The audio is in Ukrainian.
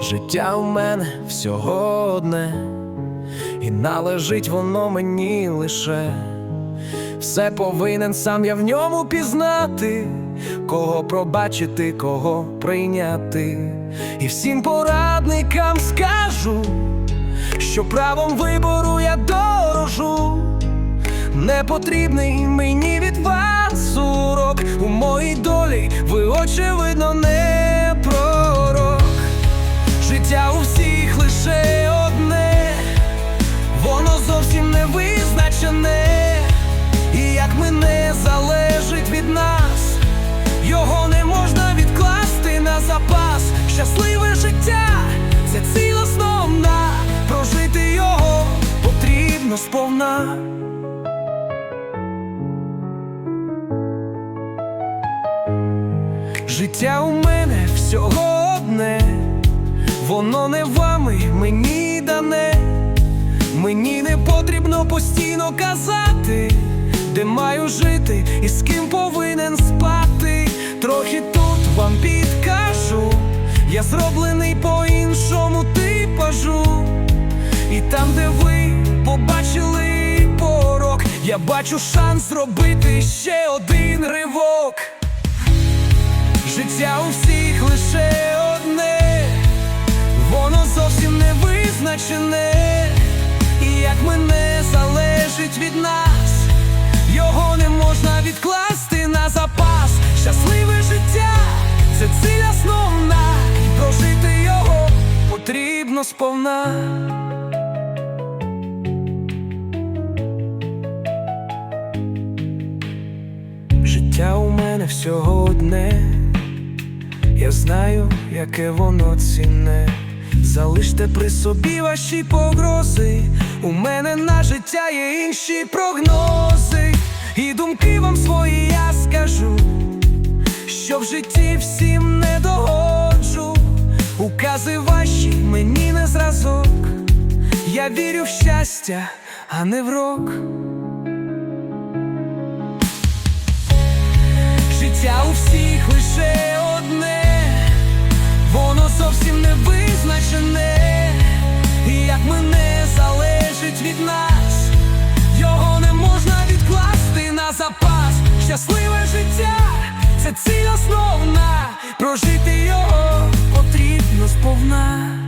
Життя у мене всього одне, і належить воно мені лише. Все повинен сам я в ньому пізнати, кого пробачити, кого прийняти. І всім порадникам скажу, що правом вибору я дорожу. Не потрібний мені від вас урок у моїй долі, ви очевидно не зовсім не визначене, і як мене залежить від нас, його не можна відкласти на запас. Щасливе життя це ціль основна, прожити його потрібно сповна. Життя у мене всього одне, воно не вами мені дане, постійно казати, де маю жити і з ким повинен спати. Трохи тут вам підкажу, я зроблений по іншому типажу, і там, де ви побачили порок, я бачу шанс зробити ще один ривок. Життя у всіх лише одне, воно зовсім не визначене, як мене від нас, його не можна відкласти на запас. Щасливе життя це ціль основна, і прожити його потрібно сповна. Життя у мене всього одне. Я знаю, яке воно цінне. Залиште при собі ваші погрози. У мене на життя є інші прогнози. І думки вам свої я скажу, що в житті всім не догоджу. Укази ваші мені не зразок. Я вірю в щастя, а не в рок. Життя у всіх лише прожити його потрібно сповна.